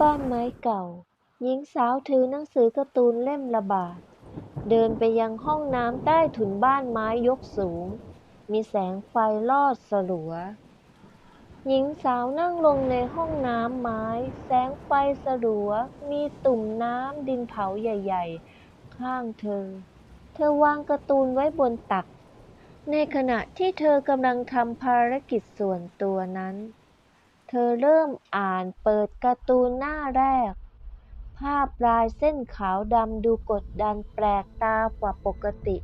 บ้านไม้เก่า หญิงสาวถือหนังสือการ์ตูนเล่มละบาท เดินไปยังห้องน้ำใต้ถุนบ้านไม้ยกสูง มีแสงไฟลอดสลัว หญิงสาวนั่งลงในห้องน้ำไม้ แสงไฟสลัว มีตุ่มน้ำดินเผาใหญ่ ๆ ข้างเธอ เธอวางการ์ตูนไว้บนตัก ในขณะที่เธอกำลังทำภารกิจส่วนตัวนั้น เธอเริ่มอ่านเปิดการ์ตูนหน้าแรก ภาพลายเส้นขาวดำดูกดดันแปลกตากว่าปกติ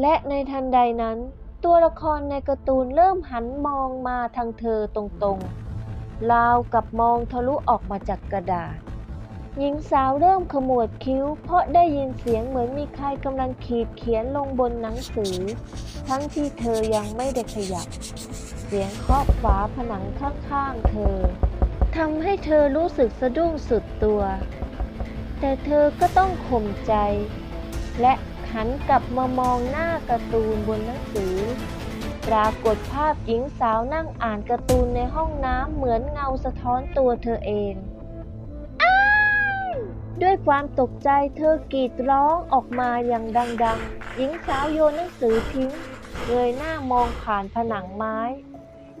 และในทันใดนั้น ตัวละครในการ์ตูนเริ่มหันมองมาทางเธอตรงๆราวกับมองทะลุออกมาจากกระดาษ หญิงสาวเริ่มขมวดคิ้ว เพราะได้ยินเสียงเหมือนมีใครกำลังขีดเขียนลงบนหนังสือ ทั้งที่เธอยังไม่ได้ขยับ เสียงเคาะฝาผนังข้างๆเธอทำให้เธอรู้สึกสะดุ้งสุดตัว แต่เธอก็ต้องข่มใจ และหันกลับมามองหน้าการ์ตูนบนหนังสือ ปรากฏภาพหญิงสาวนั่งอ่านการ์ตูนในห้องน้ำเหมือนเงาสะท้อนตัวเธอเองด้วยความตกใจเธอกรีดร้องออกมาอย่างดัง ๆ หญิงสาวโยนหนังสือทิ้งเงยหน้ามองผ่านผนังไม้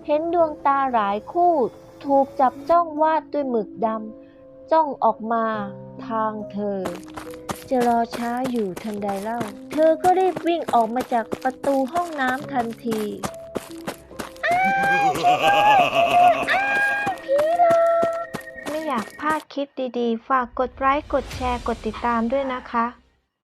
เห็นดวงตาหลายคู่ ถูกจับจ้องวาดด้วยหมึกดำจ้องออกมาทางเธอ จะรอช้าอยู่ทันใดเล่า เธอก็รีบวิ่งออกมาจากประตูห้องน้ำทันทีไม่อยากพลาดคลิปดีๆ ฝากกดไลค์กดแชร์กดติดตามด้วยนะคะ